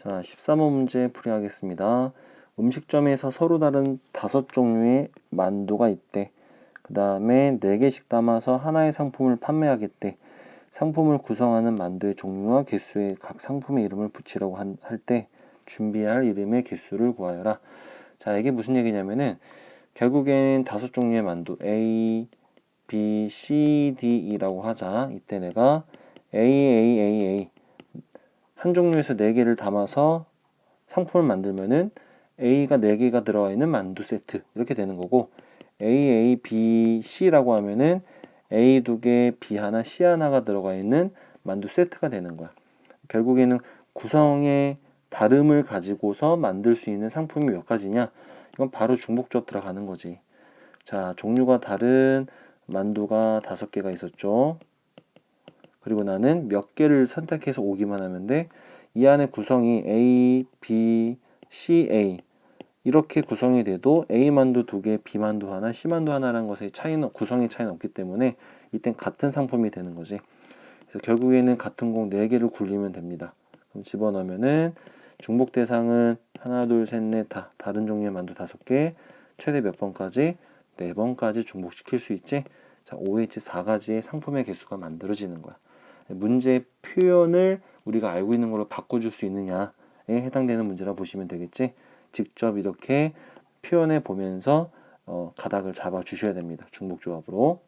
자, 13호 문제 풀이하겠습니다. 음식점에서 서로 다른 다섯 종류의 만두가 있대. 그 다음에 네 개씩 담아서 하나의 상품을 판매하겠대. 상품을 구성하는 만두의 종류와 개수에 각 상품의 이름을 붙이라고 할 때 준비할 이름의 개수를 구하여라. 자, 이게 무슨 얘기냐면은 결국엔 다섯 종류의 만두 A, B, C, D이라고 하자. 이때 내가 A, A, A, A 한 종류에서 네 개를 담아서 상품을 만들면은 A가 네 개가 들어가 있는 만두 세트 이렇게 되는 거고 A, A, B, C라고 하면은 A 두 개, B 하나, C 하나가 들어가 있는 만두 세트가 되는 거야. 결국에는 구성의 다름을 가지고서 만들 수 있는 상품이 몇 가지냐? 이건 바로 중복조합 들어가는 거지. 자, 종류가 다른 만두가 다섯 개가 있었죠. 그리고 나는 몇 개를 선택해서 오기만 하면 돼. 이 안에 구성이 A, B, C, A 이렇게 구성이 돼도 A 만두 두 개, B 만두 하나, C 만두 하나라는 것의 차이는 구성의 차이는 없기 때문에 이땐 같은 상품이 되는 거지. 그래서 결국에는 같은 공네 개를 굴리면 됩니다. 그럼 집어넣으면은 중복 대상은 하나, 둘, 셋, 넷 다 다른 종류의 만두 다섯 개, 최대 몇 번까지? 네 번까지 중복시킬 수 있지. 자, OH 4가지의 상품의 개수가 만들어지는 거야. 문제 표현을 우리가 알고 있는 걸로 바꿔줄 수 있느냐에 해당되는 문제라 보시면 되겠지. 직접 이렇게 표현해 보면서 어, 가닥을 잡아 주셔야 됩니다. 중복 조합으로.